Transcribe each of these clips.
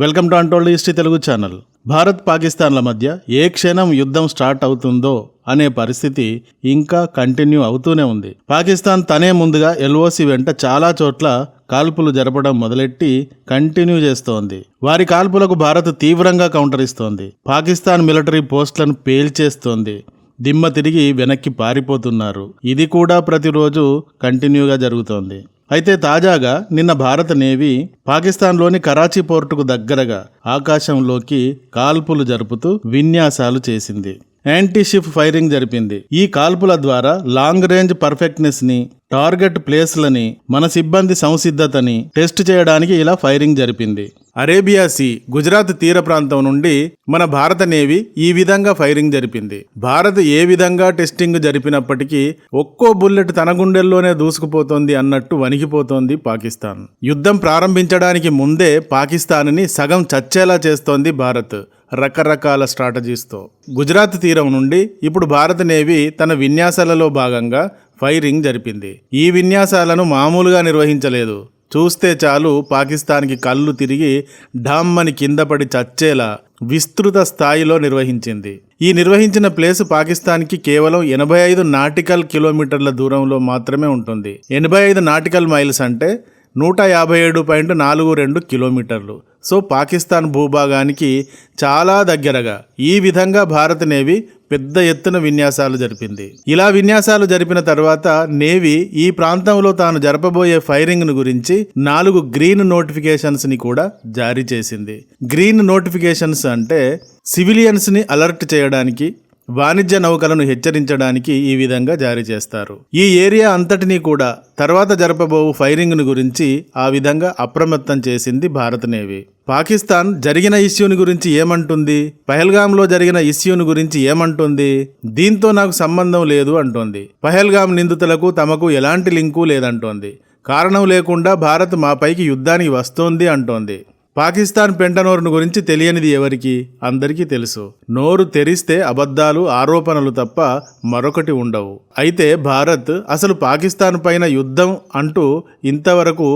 Welcome to untold history Telugu channel. Bharat పాకిస్తాన్ల మధ్య ఏ క్షణం యుద్ధం స్టార్ట్ అవుతుందో అనే పరిస్థితి ఇంకా కంటిన్యూ అవుతూనే ఉంది. పాకిస్తాన్ తనే ముందుగా ఎల్ఓసి వెంట చాలా చోట్ల కాల్పులు జరపడం మొదలెట్టి కంటిన్యూ చేస్తోంది. వారి కాల్పులకు భారత్ తీవ్రంగా కౌంటర్ ఇస్తోంది పాకిస్తాన్ మిలిటరీ పోస్టులను పేల్చేస్తోంది. దిమ్మ తిరిగి వెనక్కి పారిపోతున్నారు. ఇది కూడా ప్రతిరోజు కంటిన్యూగా జరుగుతోంది. అయితే తాజాగా నిన్న భారత నేవీ పాకిస్తాన్లోని కరాచీ పోర్టుకు దగ్గరగా ఆకాశంలోకి కాల్పులు జరుపుతూ విన్యాసాలు చేసింది. యాంటీ షిప్ ఫైరింగ్ జరిపింది. ఈ కాల్పుల ద్వారా లాంగ్ రేంజ్ పర్ఫెక్ట్నెస్ని టార్గెట్ ప్లేస్లని మన సిబ్బంది సంసిద్ధతని టెస్ట్ చేయడానికి ఇలా ఫైరింగ్ జరిపింది. అరేబియా సీ గుజరాత్ తీర ప్రాంతం నుండి మన భారత నేవీ ఈ విధంగా ఫైరింగ్ జరిపింది. భారత్ ఏ విధంగా టెస్టింగ్ జరిపినప్పటికీ ఒక్కో బుల్లెట్ తన గుండెల్లోనే దూసుకుపోతోంది అన్నట్టు వణికిపోతోంది పాకిస్తాన్. యుద్ధం ప్రారంభించడానికి ముందే పాకిస్తాన్ని సగం చచ్చేలా చేస్తోంది భారత్. రకరకాల స్ట్రాటజీస్తో. గుజరాత్ తీరం నుండి ఇప్పుడు భారత నేవీ తన విన్యాసాలలో భాగంగా ఫైరింగ్ జరిపింది. ఈ విన్యాసాలను మామూలుగా నిర్వహించలేదు. చూస్తే చాలు పాకిస్తాన్కి కళ్ళు తిరిగి ఢామ్మని కింద పడి చచ్చేలా విస్తృత స్థాయిలో నిర్వహించింది. ఈ నిర్వహించిన ప్లేస్ పాకిస్తాన్కి కేవలం ఎనభై ఐదు నాటికల్ కిలోమీటర్ల దూరంలో మాత్రమే ఉంటుంది. ఎనభై ఐదు నాటికల్ మైల్స్ అంటే నూట యాభై ఏడు పాయింట్ నాలుగు రెండు కిలోమీటర్లు. సో పాకిస్తాన్ భూభాగానికి చాలా దగ్గరగా ఈ విధంగా భారత నేవీ పెద్ద ఎత్తున విన్యాసాలు జరిపింది. ఇలా విన్యాసాలు జరిపిన తర్వాత నేవీ ఈ ప్రాంతంలో తాను జరపబోయే ఫైరింగ్ గురించి నాలుగు గ్రీన్ నోటిఫికేషన్స్ని కూడా జారీ చేసింది. గ్రీన్ నోటిఫికేషన్స్ అంటే సివిలియన్స్ని అలర్ట్ చేయడానికి వాణిజ్య నౌకలను హెచ్చరించడానికి ఈ విధంగా జారీ చేస్తారు. ఈ ఏరియా అంతటినీ కూడా తర్వాత జరపబోవు ఫైరింగ్ను గురించి ఆ విధంగా అప్రమత్తం చేసింది భారత నేవీ. పాకిస్తాన్ జరిగిన ఇష్యూని గురించి ఏమంటుంది? పహల్గామ్లో జరిగిన ఇష్యూని గురించి ఏమంటుంది? దీంతో నాకు సంబంధం లేదు అంటోంది. పహల్గామ్ నిందితులకు తమకు ఎలాంటి లింకు లేదంటోంది. కారణం లేకుండా భారత్ మాపైకి యుద్ధానికి వస్తోంది అంటోంది. పాకిస్తాన్ పెంటనోరును గురించి తెలియనిది ఎవరికి? అందరికీ తెలుసు. నోరు తెరిస్తే అబద్ధాలు ఆరోపణలు తప్ప మరొకటి ఉండవు. అయితే భారత్ అసలు పాకిస్తాన్ పైన యుద్ధం అంటూ ఇంతవరకు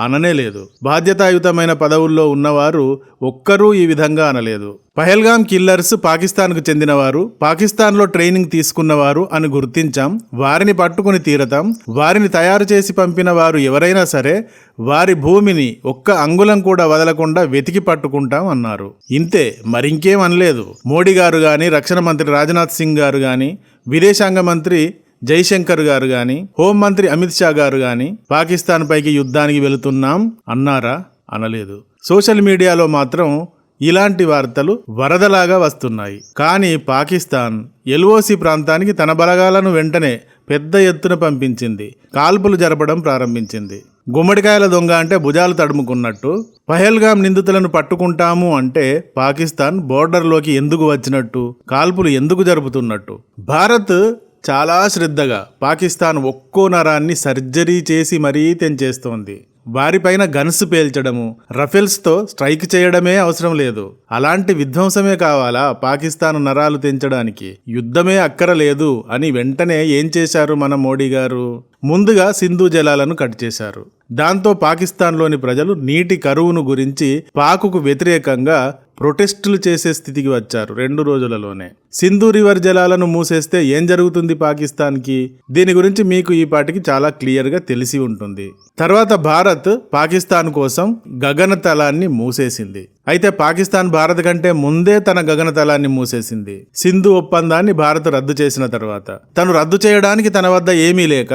అననే లేదు. బాధ్యతాయుతమైన పదవుల్లో ఉన్నవారు ఒక్కరూ ఈ విధంగా అనలేదు. పహల్గామ్ కిల్లర్స్ పాకిస్తాన్కు చెందినవారు పాకిస్తాన్లో ట్రైనింగ్ తీసుకున్నవారు అని గుర్తించాం వారిని పట్టుకుని తీరతాం వారిని తయారు చేసి పంపిన వారు ఎవరైనా సరే వారి భూమిని ఒక్క అంగుళం కూడా వదలకుండా వెతికి పట్టుకుంటాం అన్నారు. ఇంతే మరింకేం అనలేదు. మోడీ గారు కానీ రక్షణ మంత్రి రాజ్నాథ్ సింగ్ గారు కానీ విదేశాంగ మంత్రి జైశంకర్ గారు గాని హోంమంత్రి అమిత్ షా గారు గాని పాకిస్తాన్ పైకి యుద్ధానికి వెళుతున్నాం అన్నారా అనలేదు. సోషల్ మీడియాలో మాత్రం ఇలాంటి వార్తలు వరదలాగా వస్తున్నాయి. కానీ పాకిస్తాన్ ఎల్ఓసి ప్రాంతానికి తన బలగాలను వెంటనే పెద్ద ఎత్తున పంపించింది. కాల్పులు జరపడం ప్రారంభించింది. గుమ్మడికాయల దొంగ అంటే భుజాలు తడుముకున్నట్టు పహల్గాం నిందితులను పట్టుకుంటాము అంటే పాకిస్తాన్ బోర్డర్లోకి ఎందుకు వచ్చినట్టు కాల్పులు ఎందుకు జరుపుతున్నట్టు. భారత్ చాలా శ్రద్ధగా పాకిస్తాన్ ఒక్కో నరాన్ని సర్జరీ చేసి మరీ తెంచేస్తోంది. వారిపైన గన్స్ పేల్చడము రఫెల్స్తో స్ట్రైక్ చేయడమే అవసరం లేదు. అలాంటి విధ్వంసమే కావాలా పాకిస్తాన్ నరాలు తెంచడానికి? యుద్ధమే అక్కరలేదు అని వెంటనే ఏం చేశారు మన మోడీ గారు? ముందుగా సింధు జలాలను కట్ చేశారు. దాంతో పాకిస్తాన్లోని ప్రజలు నీటి కరువును గురించి పాకుకు వ్యతిరేకంగా ప్రొటెస్టులు చేసే స్థితికి వచ్చారు రెండు రోజులలోనే. సింధు రివర్ జలాలను మూసేస్తే ఏం జరుగుతుంది పాకిస్తాన్కి? దీని గురించి మీకు ఈ పాటికి చాలా క్లియర్గా తెలిసి ఉంటుంది. తర్వాత భారత్ పాకిస్తాన్ కోసం గగనతలాన్ని మూసేసింది. అయితే పాకిస్తాన్ భారత్ కంటే ముందే తన గగనతలాన్ని మూసేసింది. సింధు ఒప్పందాన్ని భారత్ రద్దు చేసిన తర్వాత. తను రద్దు చేయడానికి తన వద్ద ఏమీ లేక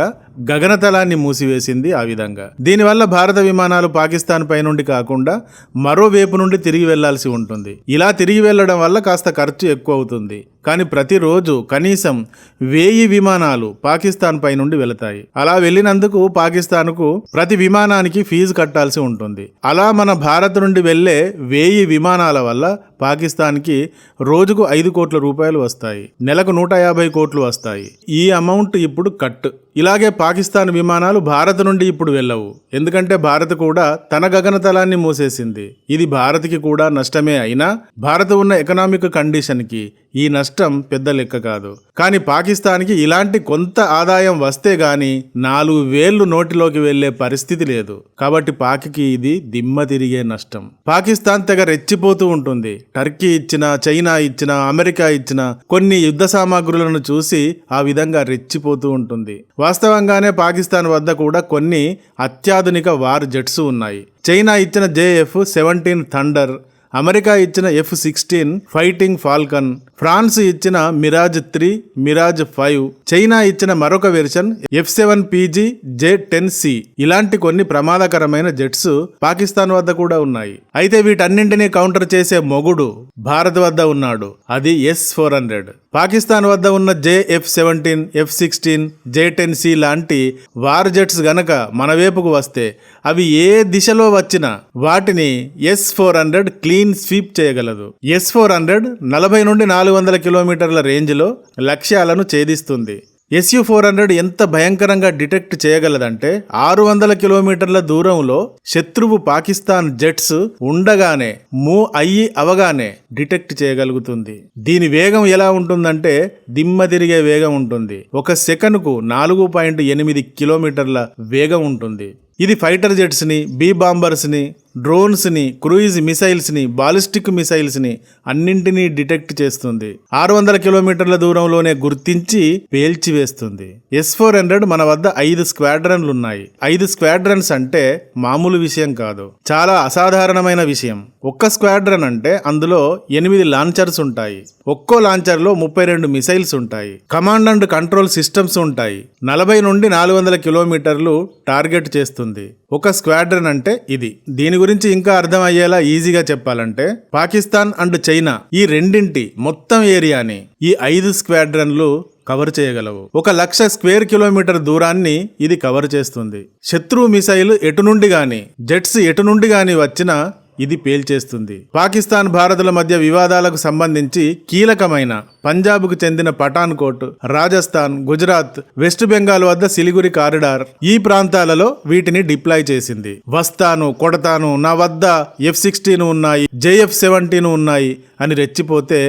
గగనతలాన్ని మూసివేసింది ఆ విధంగా. దీనివల్ల భారత విమానాలు పాకిస్తాన్ పై నుండి కాకుండా మరోవైపు నుండి తిరిగి వెళ్ళాల్సి ఉంటుంది. ఇలా తిరిగి వెళ్ళడం వల్ల కాస్త ఖర్చు ఎక్కువ అవుతుంది కానీ ప్రతిరోజు కనీసం వేయి విమానాలు పాకిస్తాన్ పై నుండి వెళతాయి. అలా వెళ్ళినందుకు పాకిస్తాన్కు ప్రతి విమానానికి ఫీజు కట్టాల్సి ఉంటుంది. అలా మన భారత్ నుండి వెళ్ళే వేయి విమానాల వల్ల పాకిస్తాన్కి రోజుకు ఐదు కోట్ల రూపాయలు వస్తాయి. నెలకు నూట యాభై కోట్లు వస్తాయి. ఈ అమౌంట్ ఇప్పుడు కట్. ఇలాగే పాకిస్తాన్ విమానాలు భారత్ నుండి ఇప్పుడు వెళ్ళవు. ఎందుకంటే భారత్ కూడా తన గగనతలాన్ని మూసేసింది. ఇది భారత్కి కూడా నష్టమే అయినా భారత్ ఉన్న ఎకనామిక్ కండిషన్కి ఈ నష్టం పెద్ద లెక్క కాదు. కానీ పాకిస్తాన్కి ఇలాంటి కొంత ఆదాయం వస్తే గాని నాలుగు వేళ్ళు నోటిలోకి వెళ్ళే పరిస్థితి లేదు. కాబట్టి పాకికి ఇది దిమ్మ తిరిగే నష్టం. పాకిస్తాన్ తెగ రెచ్చిపోతూ ఉంటుంది. టర్కీ ఇచ్చిన చైనా ఇచ్చిన అమెరికా ఇచ్చిన కొన్ని యుద్ధ సామాగ్రులను చూసి ఆ విధంగా రెచ్చిపోతూ ఉంటుంది. వాస్తవంగానే పాకిస్తాన్ వద్ద కూడా కొన్ని అత్యాధునిక వార్ జెట్స్ ఉన్నాయి. చైనా ఇచ్చిన జేఎఫ్ సెవెంటీన్ థండర్ అమెరికా ఇచ్చిన F sixteen fighting falcon France ఇచ్చిన Mirage three Mirage five China ఇచ్చిన మరొక version F seven PG J ten C ఇలాంటి కొన్ని ప్రమాదకరమైన జెట్స్ పాకిస్తాన్ వద్ద కూడా ఉన్నాయి. అయితే వీటన్నింటినీ కౌంటర్ చేసే మొగుడు భారత్ వద్ద ఉన్నాడు. అది ఎస్ ఫోర్ హండ్రెడ్ పాకిస్తాన్ వద్ద ఉన్న J F seventeen F sixteen J ten C లాంటి వార్ జెట్స్ గనక మన వైపుకు వస్తే అవి ఏ దిశలో వచ్చినా వాటిని S four hundred clean sweep చేయగలదు. ఎస్ ఫోర్ హండ్రెడ్ నలభై నుండి నాలుగు వందల కిలోమీటర్ల రేంజ్లో లక్ష్యాలను ఛేదిస్తుంది. ఎస్యు ఫోర్ హండ్రెడ్ ఎంత భయంకరంగా డిటెక్ట్ చేయగలదంటే ఆరు వందల కిలోమీటర్ల దూరంలో శత్రువు పాకిస్తాన్ జెట్స్ ఉండగానే మూ అయ్యి అవగానే డిటెక్ట్ చేయగలుగుతుంది. దీని వేగం ఎలా ఉంటుందంటే దిమ్మ తిరిగే వేగం ఉంటుంది. ఒక సెకనుకు నాలుగు పాయింట్ ఎనిమిది కిలోమీటర్ల వేగం ఉంటుంది. ఇది ఫైటర్ జెట్స్ని బీ బాంబర్స్ని డ్రోన్స్ని క్రూయిజ్ మిసైల్స్ని బాలిస్టిక్ మిసైల్స్ని అన్నింటినీ డిటెక్ట్ చేస్తుంది. ఆరు వందల కిలోమీటర్ల దూరంలోనే గుర్తించి పేల్చివేస్తుంది ఎస్ ఫోర్ హండ్రెడ్ మన వద్ద ఐదు స్క్వాడ్రన్లు ఉన్నాయి ఐదు స్క్వాడ్రన్స్ అంటే మామూలు విషయం కాదు. చాలా అసాధారణమైన విషయం. ఒక్క స్క్వాడ్రన్ అంటే అందులో ఎనిమిది లాంచర్స్ ఉంటాయి. ఒక్కో లాంచర్లో ముప్పై రెండు మిసైల్స్ ఉంటాయి. కమాండ్ అండ్ కంట్రోల్ సిస్టమ్స్ ఉంటాయి. నలభై నుండి నాలుగు వందల కిలోమీటర్లు టార్గెట్ చేస్తుంది. ఒక స్క్వాడ్రన్ అంటే ఇది. దీని గురించి గురించి ఇంకా అర్థమయ్యేలా ఈజీగా చెప్పాలంటే పాకిస్తాన్ అండ్ చైనా ఈ రెండింటి మొత్తం ఏరియాని ఈ ఐదు స్క్వాడ్రన్లు కవర్ చేయగలవు. ఒక లక్ష స్క్వేర్ కిలోమీటర్ దూరాన్ని ఇది కవర్ చేస్తుంది. శత్రు మిసైల్ ఎటు నుండి గాని జెట్స్ ఎటు నుండి గాని వచ్చినా ఇది పేల్చేస్తుంది. పాకిస్తాన్ భారత్ల మధ్య వివాదాలకు సంబంధించి కీలకమైన పంజాబ్కు చెందిన పఠాన్కోట్ రాజస్థాన్ గుజరాత్ వెస్ట్ బెంగాల్ వద్ద సిలిగురి కారిడార్ ఈ ప్రాంతాలలో వీటిని డిప్లాయ్ చేసింది. వస్తాను కొడతాను నా వద్ద ఎఫ్ సిక్స్టీన్ ఉన్నాయి జేఎఫ్ సెవెంటీన్ ఉన్నాయి అని రెచ్చిపోతే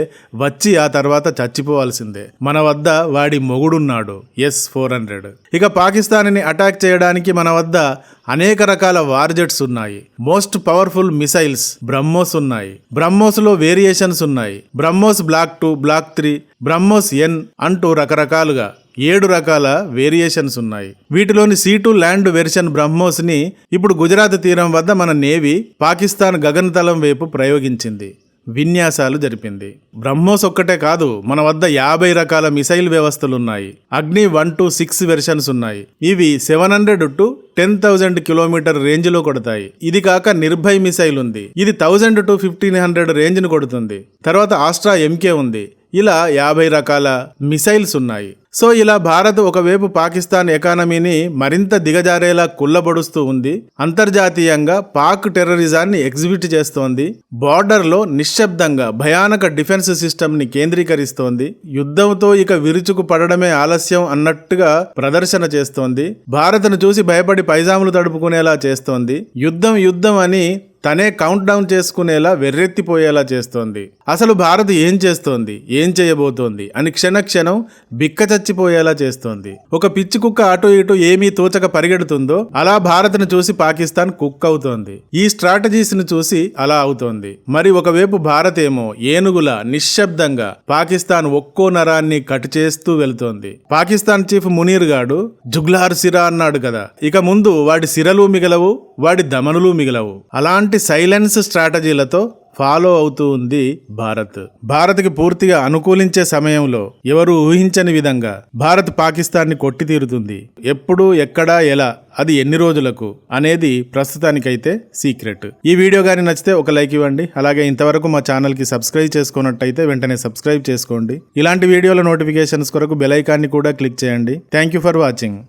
వచ్చి ఆ తర్వాత చచ్చిపోవాల్సిందే. మన వద్ద వాడి మొగుడున్నాడు ఎస్ ఫోర్ హండ్రెడ్. ఇక పాకిస్తాన్ని అటాక్ చేయడానికి మన వద్ద అనేక రకాల వార్జెట్స్ ఉన్నాయి. మోస్ట్ పవర్ఫుల్ మిసైల్స్ బ్రహ్మోస్ ఉన్నాయి. బ్రహ్మోస్లో వేరియేషన్స్ ఉన్నాయి. బ్రహ్మోస్ బ్లాక్ టూ బ్లాక్ శాస్త్రి బ్రహ్మోస్ ఎన్ అంటూ రకరకాలుగా ఏడు రకాల వేరియేషన్స్ ఉన్నాయి. వీటిలోని సీటు ల్యాండ్ వెర్షన్ బ్రహ్మోస్ని ఇప్పుడు గుజరాత్ తీరం వద్ద మన నేవీ పాకిస్తాన్ గగనతలం వైపు ప్రయోగించింది. విన్యాసాలు జరిపింది. బ్రహ్మోస్ ఒక్కటే కాదు మన వద్ద యాభై రకాల మిసైల్ వ్యవస్థలు ఉన్నాయి అగ్ని వన్ టు సిక్స్ వెర్షన్స్ ఉన్నాయి. ఇవి seven hundred to ten thousand kilometre రేంజ్లో కొడతాయి. ఇది కాక నిర్భయ్ మిసైల్ ఉంది. ఇది థౌజండ్ టు ఫిఫ్టీన్ హండ్రెడ్ రేంజ్ను కొడుతుంది. తర్వాత ఆస్ట్రా ఎంకే ఉంది. ఇలా యాభై రకాల మిసైల్స్ ఉన్నాయి. సో ఇలా భారత్ ఒకవైపు పాకిస్తాన్ ఎకానమీని మరింత దిగజారేలా కుల్లబడుస్తూ ఉంది. అంతర్జాతీయంగా పాక్ టెర్రరిజాన్ని ఎగ్జిబిట్ చేస్తోంది. బార్డర్లో నిశ్శబ్దంగా భయానక డిఫెన్స్ సిస్టమ్ని కేంద్రీకరిస్తోంది. యుద్ధంతో ఇక విరుచుకు పడడమే ఆలస్యం అన్నట్టుగా ప్రదర్శన చేస్తోంది. భారత్ను చూసి భయపడి పైజాములు తడుపుకునేలా చేస్తోంది. యుద్ధం యుద్ధం అని తనే కౌంట్ డౌన్ చేసుకునేలా వెర్రెత్తిపోయేలా చేస్తోంది. అసలు భారత్ ఏం చేస్తోంది? ఏం చేయబోతోంది? అని క్షణక్షణం బిక్క చచ్చిపోయేలా చేస్తోంది. ఒక పిచ్చి కుక్క అటు ఇటు ఏమీ తోచక పరిగెడుతుందో అలా భారత్ను చూసి పాకిస్తాన్ కుక్ అవుతోంది. ఈ స్ట్రాటజీస్ను చూసి అలా అవుతోంది. మరి ఒకవైపు భారత్ ఏమో ఏనుగుల నిశ్శబ్దంగా పాకిస్తాన్ ఒక్కో నరాన్ని కట్ చేస్తూ వెళుతోంది. పాకిస్తాన్ చీఫ్ మునీర్ గాడు జుగ్లార్ సిరా అన్నాడు కదా. ఇక ముందు వాడి సిరలు మిగలవు వాడి దమనులు మిగలవు. అలాంటి సైలెన్స్ స్ట్రాటజీలతో ఫాలో అవుతూ ఉంది భారత్. భారత్కి పూర్తిగా అనుకూలించే సమయంలో ఎవరు ఊహించని విధంగా భారత్ పాకిస్తాన్ని కొట్టి తీరుతుంది ఎప్పుడు ఎక్కడా ఎలా అది ఎన్ని రోజులకు అనేది ప్రస్తుతానికైతే సీక్రెట్. ఈ వీడియో కానీ నచ్చితే ఒక లైక్ ఇవ్వండి. అలాగే ఇంతవరకు మా ఛానల్కి సబ్స్క్రైబ్ చేసుకున్నట్టయితే వెంటనే సబ్స్క్రైబ్ చేసుకోండి. ఇలాంటి వీడియోల నోటిఫికేషన్స్ కొరకు బెల్ ఐకాన్ని కూడా క్లిక్ చేయండి. Thank you for watching.